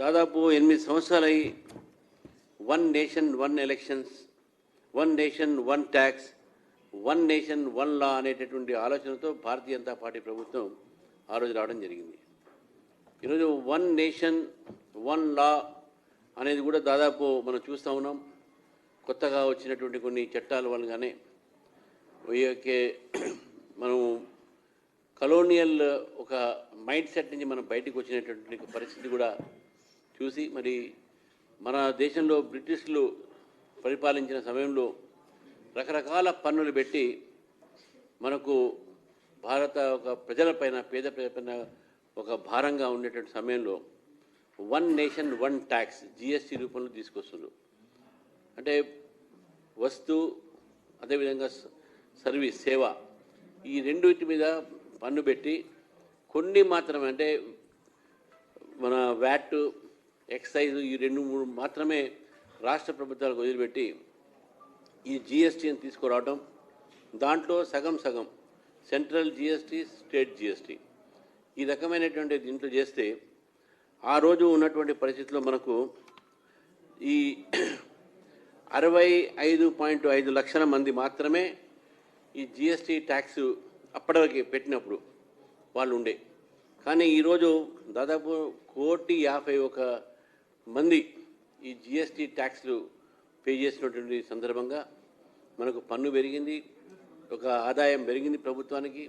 దాదాపు ఎనిమిది సంవత్సరాలై one nation one elections one nation one tax one nation one law అనేటటువంటి ఆలోచనతో భారతీయ జనతా పార్టీ ప్రభుత్వం ఆ రోజు రావడం జరిగింది. ఈరోజు వన్ నేషన్ వన్ లా అనేది కూడా దాదాపు మనం చూస్తూ ఉన్నాం. కొత్తగా వచ్చినటువంటి కొన్ని చట్టాల వల్లగానే వీకే మనం కలోనియల్ ఒక మైండ్ సెట్ నుంచి మనం బయటకు వచ్చినటువంటి పరిస్థితి కూడా చూసి మరి మన దేశంలో బ్రిటిష్లు పరిపాలించిన సమయంలో రకరకాల పన్నులు పెట్టి మనకు భారత ఒక ప్రజలపైన పేద ప్రజలపైన ఒక భారంగా ఉండేటువంటి సమయంలో one nation one tax GST రూపంలో తీసుకొస్తున్నారు అంటే వస్తు అదేవిధంగా స- సర్వీస్ సేవ ఈ రెండింటి మీద పన్ను పెట్టి కొన్ని మాత్రమే అంటే మన వ్యాట్ ఎక్సైజ్ ఈ రెండు మూడు మాత్రమే రాష్ట్ర ప్రభుత్వాలకు వదిలిపెట్టి ఈ జిఎస్టీని తీసుకురావడం దాంట్లో సగం సగం సెంట్రల్ జిఎస్టీ స్టేట్ జిఎస్టీ. ఈ రకమైనటువంటి దీంట్లో చేస్తే ఆ రోజు ఉన్నటువంటి పరిస్థితిలో మనకు ఈ అరవై ఐదు పాయింట్ ఐదు లక్షల మంది మాత్రమే ఈ జిఎస్టీ ట్యాక్స్ అప్పటివరకు పెట్టినప్పుడు వాళ్ళు ఉండే. కానీ ఈరోజు దాదాపు కోటి యాభై ఒక మంది ఈ జిఎస్టీ ట్యాక్స్లు పే చేసినటువంటి సందర్భంగా మనకు పన్ను పెరిగింది ఒక ఆదాయం పెరిగింది ప్రభుత్వానికి.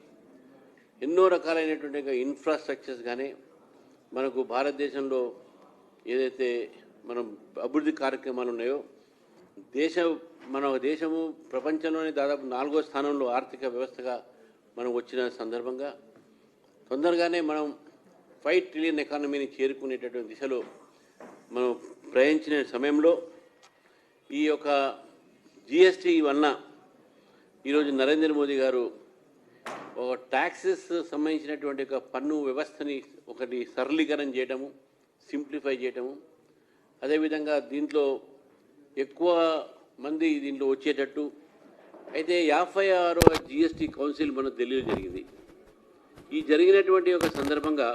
ఎన్నో రకాలైనటువంటి ఇన్ఫ్రాస్ట్రక్చర్స్ కానీ మనకు భారతదేశంలో ఏదైతే మనం అభివృద్ధి కార్యక్రమాలు ఉన్నాయో దేశ మన దేశము ప్రపంచంలోనే దాదాపు నాలుగో స్థానంలో ఆర్థిక వ్యవస్థగా మనం వచ్చిన సందర్భంగా తొందరగానే మనం ఫైవ్ ట్రిలియన్ ఎకానమీని చేరుకునేటటువంటి దిశలో మనం ప్రయాణించిన సమయంలో ఈ యొక్క జిఎస్టీ వలన ఈరోజు నరేంద్ర మోదీ గారు ఒక ట్యాక్సెస్ సంబంధించినటువంటి ఒక పన్ను వ్యవస్థని ఒకటి సరళీకరణ చేయటము సింప్లిఫై చేయటము. అదేవిధంగా దీంట్లో ఎక్కువ మంది దీంట్లో వచ్చేటట్టు అయితే యాభై ఆరో జిఎస్టీ కౌన్సిల్ మన ఢిల్లీలో జరిగింది. ఈ జరిగినటువంటి ఒక సందర్భంగా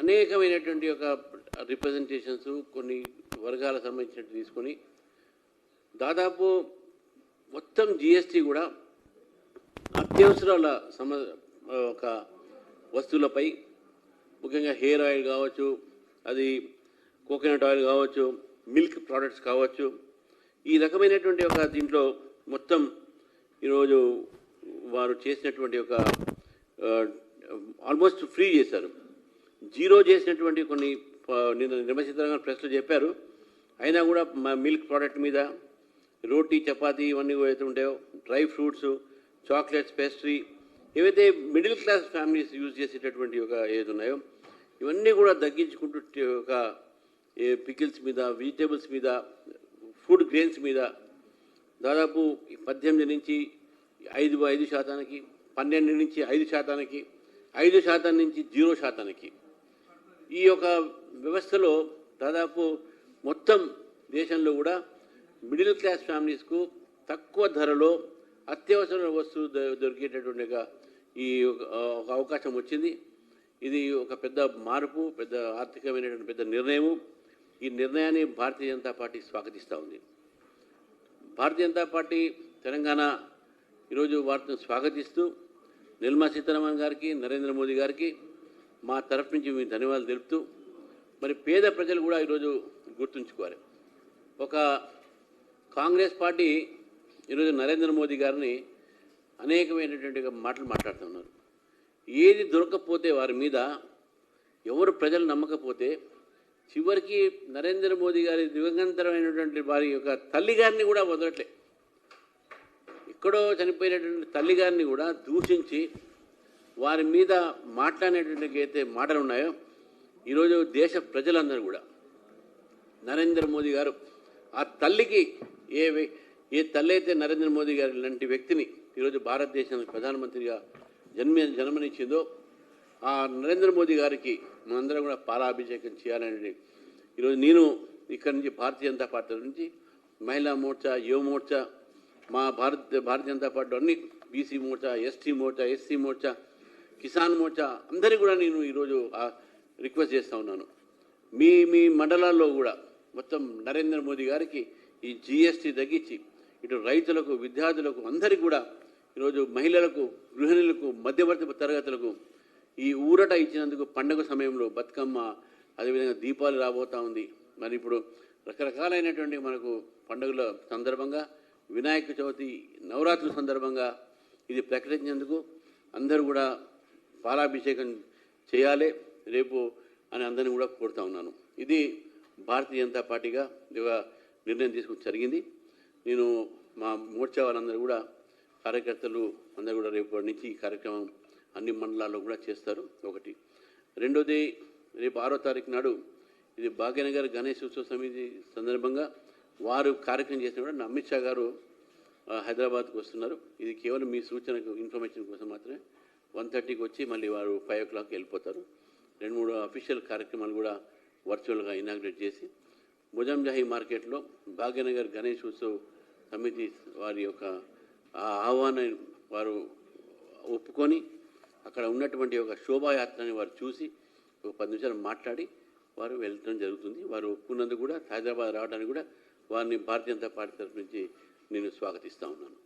అనేకమైనటువంటి ఒక రిప్రజెంటేషన్స్ కొన్ని వర్గాలకు సంబంధించినట్టు తీసుకొని దాదాపు మొత్తం జిఎస్టీ కూడా అత్యవసరాల సమ ఒక వస్తువులపై ముఖ్యంగా హెయిర్ ఆయిల్ కావచ్చు అది కోకోనట్ ఆయిల్ కావచ్చు మిల్క్ ప్రోడక్ట్స్ కావచ్చు ఈ రకమైనటువంటి ఒక దీంట్లో మొత్తం ఈరోజు వారు చేసినటువంటి ఒక ఆల్మోస్ట్ ఫ్రీ చేశారు. జీరో చేసినటువంటి కొన్ని నిన్న నిర్మచిత్రంగా ప్రెస్లో చెప్పారు. అయినా కూడా మా మిల్క్ ప్రోడక్ట్ మీద రోటీ చపాతీ ఇవన్నీ ఏవైతే ఉంటాయో డ్రై ఫ్రూట్స్ చాక్లెట్స్ పేస్ట్రీ ఏవైతే మిడిల్ క్లాస్ ఫ్యామిలీస్ యూజ్ చేసేటటువంటి ఒక ఏది ఉన్నాయో ఇవన్నీ కూడా తగ్గించుకుంటూ ఒక పికిల్స్ మీద వెజిటేబుల్స్ మీద ఫుడ్ గ్రెయిన్స్ మీద దాదాపు పద్దెనిమిది నుంచి ఐదు ఐదు శాతానికి పన్నెండు నుంచి ఐదు శాతానికి ఐదు శాతం నుంచి జీరో శాతానికి ఈ యొక్క వ్యవస్థలో దాదాపు మొత్తం దేశంలో కూడా మిడిల్ క్లాస్ ఫ్యామిలీస్కు తక్కువ ధరలో అత్యవసర వస్తువు దొరికేటటువంటి ఈ ఒక- ఒక అవకాశం వచ్చింది. ఇది ఒక పెద్ద మార్పు పెద్ద ఆర్థికమైనటువంటి పెద్ద నిర్ణయము. ఈ నిర్ణయాన్ని భారతీయ జనతా పార్టీ స్వాగతిస్తూ ఉంది. భారతీయ జనతా పార్టీ తెలంగాణ ఈరోజు వార్తను స్వాగతిస్తూ నిర్మలా సీతారామన్ గారికి నరేంద్ర మోదీ గారికి మా తరఫు నుంచి మీ ధన్యవాదాలు తెలుపుతూ మరి పేద ప్రజలు కూడా ఈరోజు గుర్తుంచుకోవాలి. ఒక కాంగ్రెస్ పార్టీ ఈరోజు నరేంద్ర మోదీ గారిని అనేకమైనటువంటి మాటలు మాట్లాడుతున్నారు. ఏది దొరకకపోతే వారి మీద ఎవరు ప్రజలు నమ్మకపోతే చివరికి నరేంద్ర మోదీ గారి దివంగంతరమైనటువంటి వారి యొక్క తల్లి గారిని కూడా వదలట్లే. ఎక్కడో చనిపోయినటువంటి తల్లి గారిని కూడా దూషించి వారి మీద మాట్లాడేటువంటి అయితే మాటలు ఉన్నాయో ఈరోజు దేశ ప్రజలందరూ కూడా. నరేంద్ర మోదీ గారు ఆ తల్లికి ఏ ఏ తల్లి అయితే నరేంద్ర మోదీ గారు లాంటి వ్యక్తిని ఈరోజు భారతదేశానికి ప్రధానమంత్రిగా జన్మ జన్మనిచ్చిందో ఆ నరేంద్ర మోదీ గారికి మనందరం కూడా పాలాభిషేకం చేయాలని ఈరోజు నేను ఇక్కడి నుంచి భారతీయ జనతా పార్టీ నుంచి మహిళా మోర్చా యువ మోర్చా మా భారత్ భారతీయ జనతా పార్టీ అన్ని BC Morcha ST Morcha SC Morcha Kisan Morcha అందరికీ కూడా నేను ఈరోజు రిక్వెస్ట్ చేస్తూ ఉన్నాను. మీ మీ మండలాల్లో కూడా మొత్తం నరేంద్ర మోదీ గారికి ఈ జిఎస్టీ తగ్గించి ఇటు రైతులకు విద్యార్థులకు అందరికీ కూడా ఈరోజు మహిళలకు గృహిణులకు మధ్యవర్తి తరగతులకు ఈ ఊరట ఇచ్చినందుకు పండుగ సమయంలో బతుకమ్మ అదేవిధంగా దీపాలు రాబోతా ఉంది. మరి ఇప్పుడు రకరకాలైనటువంటి మనకు పండుగల సందర్భంగా వినాయక చవితి నవరాత్రుల సందర్భంగా ఇది ప్రకటించినందుకు అందరూ కూడా పాలాభిషేకం చేయాలి రేపు అని అందరిని కూడా కోరుతా ఉన్నాను. ఇది భారతీయ జనతా పార్టీగా ఒక నిర్ణయం తీసుకుని జరిగింది. నేను మా మోర్చా వాళ్ళందరూ కూడా కార్యకర్తలు అందరూ కూడా రేపు నుంచి ఈ కార్యక్రమం అన్ని మండలాల్లో కూడా చేస్తారు ఒకటి. రెండోది రేపు ఆరో తారీఖు నాడు ఇది భాగ్యనగర్ గణేష్ ఉత్సవ సమితి సందర్భంగా వారు కార్యక్రమం చేసిన కూడా అమిత్ షా గారు హైదరాబాద్కు వస్తున్నారు. ఇది కేవలం మీ సూచనకు ఇన్ఫర్మేషన్ కోసం మాత్రమే. వన్ థర్టీకి వచ్చి మళ్ళీ వారు ఫైవ్ ఓ క్లాక్కి వెళ్ళిపోతారు. రెండు మూడు అఫీషియల్ కార్యక్రమాలు కూడా వర్చువల్గా ఇనాగ్రేట్ చేసి ముజంజాహి మార్కెట్లో భాగ్యనగర్ గణేష్ ఉత్సవ్ సమితి వారి యొక్క ఆహ్వాన ఆహ్వానం వారు ఒప్పుకొని అక్కడ ఉన్నటువంటి ఒక శోభాయాత్రని వారు చూసి ఒక పది నిమిషాలు మాట్లాడి వారు వెళ్ళడం జరుగుతుంది. వారు ఒప్పుకున్నందుకు కూడా హైదరాబాద్ రావడానికి కూడా వారిని భారతీయ జనతా పార్టీ తరఫు నుంచి నేను స్వాగతిస్తూ ఉన్నాను.